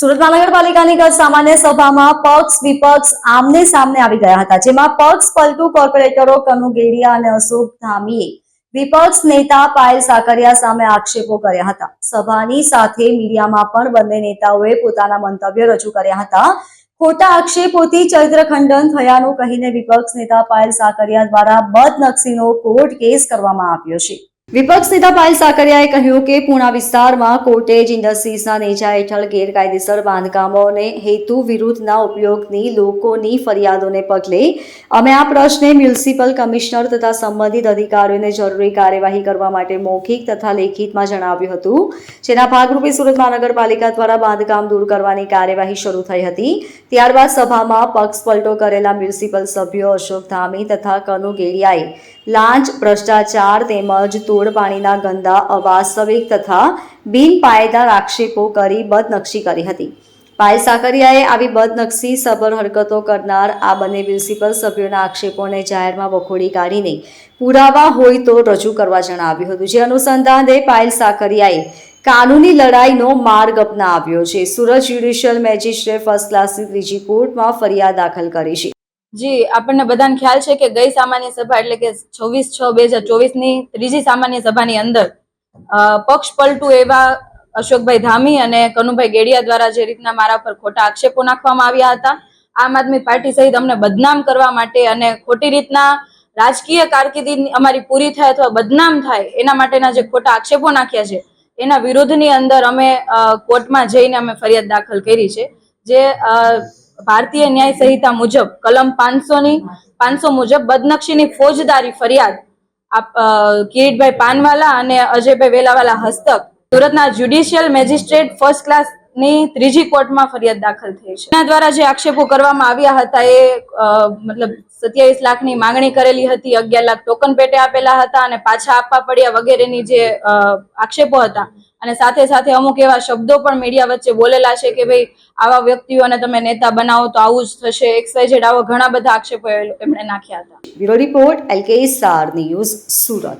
સુરત મહાનગરપાલિકાની ગત સામાન્ય સભામાં પક્ષ, વિપક્ષ આમને સામને આવી ગયા હતા, જેમાં પક્ષ, પલટુ કોર્પોરેટરો કનુ ગેડિયા અને અશોક ધામીએ વિપક્ષ નેતા પાયલ સાકરિયા સામે આક્ષેપો કર્યા હતા. સભાની સાથે મીડિયામાં પણ બંને નેતાઓએ પોતાના મંતવ્ય રજૂ કર્યા હતા. ખોટા આક્ષેપોથી ચરિત્ર ખંડન થયાનું કહીને વિપક્ષ નેતા પાયલ સાકરિયા દ્વારા બદનક્ષીનો કોર્ટ કેસ કરવામાં આવ્યો છે. વિપક્ષ નેતા પાયલ સાકરિયાએ કહ્યું કે પૂણા વિસ્તારમાં કોટેજ ઇન્ડસ્ટ્રીઝના નેજા હેઠળ ગેરકાયદેસર બાંધકામોને હેતુ વિરુદ્ધના ઉપયોગની લોકોની ફરિયાદોને પગલે અમે આ પ્રશ્ને મ્યુનિસિપલ કમિશનર તથા સંબંધિત અધિકારીઓને જરૂરી કાર્યવાહી કરવા માટે મૌખિક તથા લેખિતમાં જણાવ્યું હતું. જેના ભાગરૂપે સુરત મહાનગરપાલિકા દ્વારા બાંધકામ દૂર કરવાની કાર્યવાહી શરૂ થઈ હતી. ત્યારબાદ સભામાં પક્ષ પલટો કરેલા મ્યુનિસિપલ સભ્યો અશોક ધામી તથા કનુ ગેડિયાએ લાંચ, ભ્રષ્ટાચાર તેમજ તોડ પાણીના ગંદા, અવાસ્તવિક તથા બિનપાયેદાર આક્ષેપો કરી બદનક્ષી કરી હતી. પાયલ સાકરિયાએ આવી બદનક્ષી સભર હરકતો કરનાર આ બંને મ્યુનિસિપલ સભ્યોના આક્ષેપોને જાહેરમાં વખોડી કાઢીને પુરાવા હોય તો રજૂ કરવા જણાવ્યું હતું. જે અનુસંધાને પાયલ સાકરિયાએ કાનૂની લડાઈનો માર્ગ અપનાવ્યો છે. સુરત જ્યુડિશિયલ મેજિસ્ટ્રેટ ફર્સ્ટ ક્લાસની ત્રીજી કોર્ટમાં ફરિયાદ દાખલ કરી છે. જી, આપણને બધાને ખ્યાલ છે કે ગઈ સામાન્ય સભા એટલે કે છવ્વીસ છ બે હજાર ચોવીસની ત્રીજી સામાન્ય સભાની અંદર પક્ષ પલટુ એવા અશોકભાઈ ધામી અને કનુભાઈ ગેડિયા દ્વારા જે રીતના મારા પર ખોટા આક્ષેપો નાખવામાં આવ્યા હતા, આમ આદમી પાર્ટી સહિત અમને બદનામ કરવા માટે અને ખોટી રીતના રાજકીય કારકિર્દી અમારી પૂરી થાય અથવા બદનામ થાય એના માટેના જે ખોટા આક્ષેપો નાખ્યા છે, એના વિરોધની અંદર અમે કોર્ટમાં જઈને અમે ફરિયાદ દાખલ કરી છે, જે ભારતીય ન્યાય સંહિતા મુજબ કલમ પાંચસો ની પાંચસો મુજબ બદનક્ષીની ફોજદારી ફરિયાદ કિરીટભાઈ પાનવાલા અને અજયભાઈ વેલાવાલા હસ્તક સુરતના જ્યુડિશિયલ મેજિસ્ટ્રેટ ફર્સ્ટ ક્લાસની ત્રીજી કોર્ટમાં ફરિયાદ દાખલ થઈ છે. એના દ્વારા જે આક્ષેપો કરવામાં આવ્યા હતા એ મતલબ સત્યાવીસ લાખની માંગણી કરેલી હતી, અગિયાર લાખ ટોકન પેટે આપેલા હતા અને પાછા આપવા પડ્યા વગેરેની જે આક્ષેપો હતા અને સાથે સાથે અમુક એવા શબ્દો પણ મીડિયા વચ્ચે બોલેલા છે કે ભાઈ, આવા વ્યક્તિઓને તમે નેતા બનાવો તો આવું જ થશે. એક્સ આવા ઘણા બધા આક્ષેપો એમણે નાખ્યા હતા. બ્યુરો રિપોર્ટ એલકે સાર ન્યૂઝ સુરત.